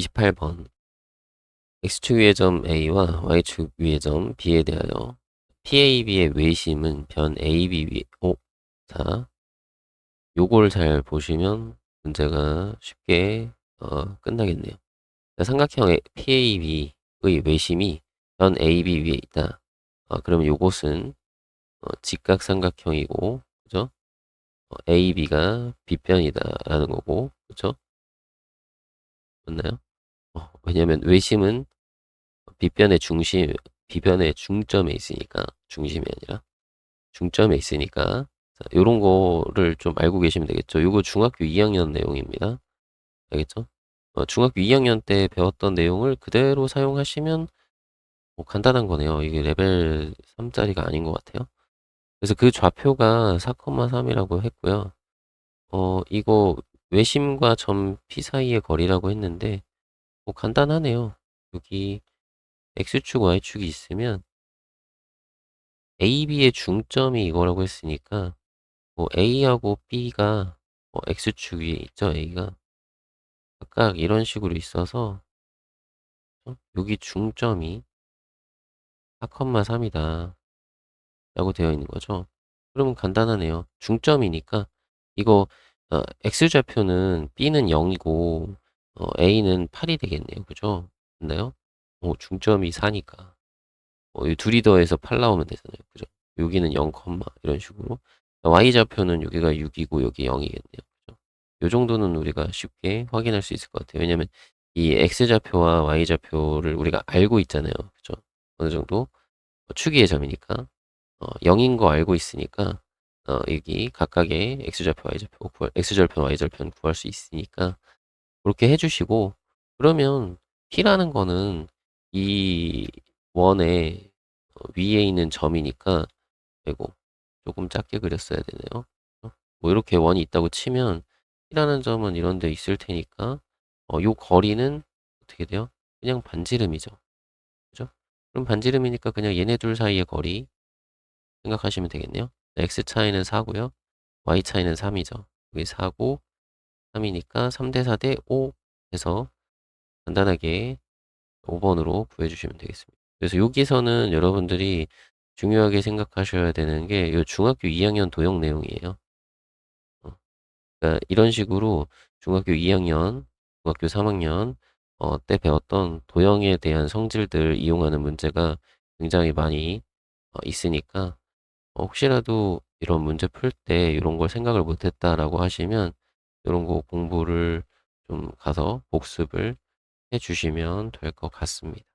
28번 x축 위의 점 a와 y축 위의 점 b에 대하여 PAB의 외심은 변 AB 위 오, 자, 요걸 잘 보시면 문제가 쉽게 어, 끝나겠네요. 자, 삼각형 PAB의 외심이 변 AB 위에 있다. 어, 그러면 요것은 어, 직각 삼각형이고, 그죠? 어, AB가 빗변이다라는 거고, 그죠? 맞나요? 어, 왜냐면 외심은 빗변의 중심, 비변의 중점에 있으니까, 중심이 아니라, 중점에 있으니까, 자, 요런 거를 좀 알고 계시면 되겠죠. 요거 중학교 2학년 내용입니다. 알겠죠? 어, 중학교 2학년 때 배웠던 내용을 그대로 사용하시면 뭐 간단한 거네요. 이게 레벨 3짜리가 아닌 것 같아요. 그래서 그 좌표가 4,3이라고 했고요. 어, 이거 외심과 점 P 사이의 거리라고 했는데, 뭐 간단하네요. 여기 X축, Y축이 있으면 AB의 중점이 이거라고 했으니까 뭐 A하고 B가 뭐 X축 위에 있죠, A가. 각각 이런 식으로 있어서 어? 여기 중점이 4,3이다 라고 되어 있는 거죠. 그러면 간단하네요. 중점이니까 이거 어, X좌표는 B는 0이고 어, A는 8이 되겠네요. 그죠? 맞나요? 어, 중점이 4니까 어, 이 둘이 더해서 8 나오면 되잖아요. 그죠? 여기는 0, 이런 식으로 Y좌표는 여기가 6이고 여기 0이겠네요. 그죠? 요 정도는 우리가 쉽게 확인할 수 있을 것 같아요. 왜냐면 이 X좌표와 Y좌표를 우리가 알고 있잖아요. 그죠? 어느 정도 어, 축이의 점이니까 어, 0인 거 알고 있으니까 어, 여기 각각의 x절표, y절표, 구할, x절표, y절표는 구할 수 있으니까 그렇게 해주시고 그러면 p라는 거는 이 원의 어, 위에 있는 점이니까 아이고 조금 작게 그렸어야 되네요. 어, 뭐 이렇게 원이 있다고 치면 p라는 점은 이런 데 있을 테니까 어, 요 거리는 어떻게 돼요? 그냥 반지름이죠. 그죠? 그럼 반지름이니까 그냥 얘네 둘 사이의 거리 생각하시면 되겠네요. x 차이는 4고요. y 차이는 3이죠. 여기 4고 3이니까 3대 4대 5 해서 간단하게 5번으로 구해주시면 되겠습니다. 그래서 여기서는 여러분들이 중요하게 생각하셔야 되는 게 이 중학교 2학년 도형 내용이에요. 어, 그러니까 이런 식으로 중학교 2학년, 중학교 3학년 어, 때 배웠던 도형에 대한 성질들 이용하는 문제가 굉장히 많이 어, 있으니까 어, 혹시라도 이런 문제 풀 때 이런 걸 생각을 못했다라고 하시면 이런 거 공부를 좀 가서 복습을 해 주시면 될 것 같습니다.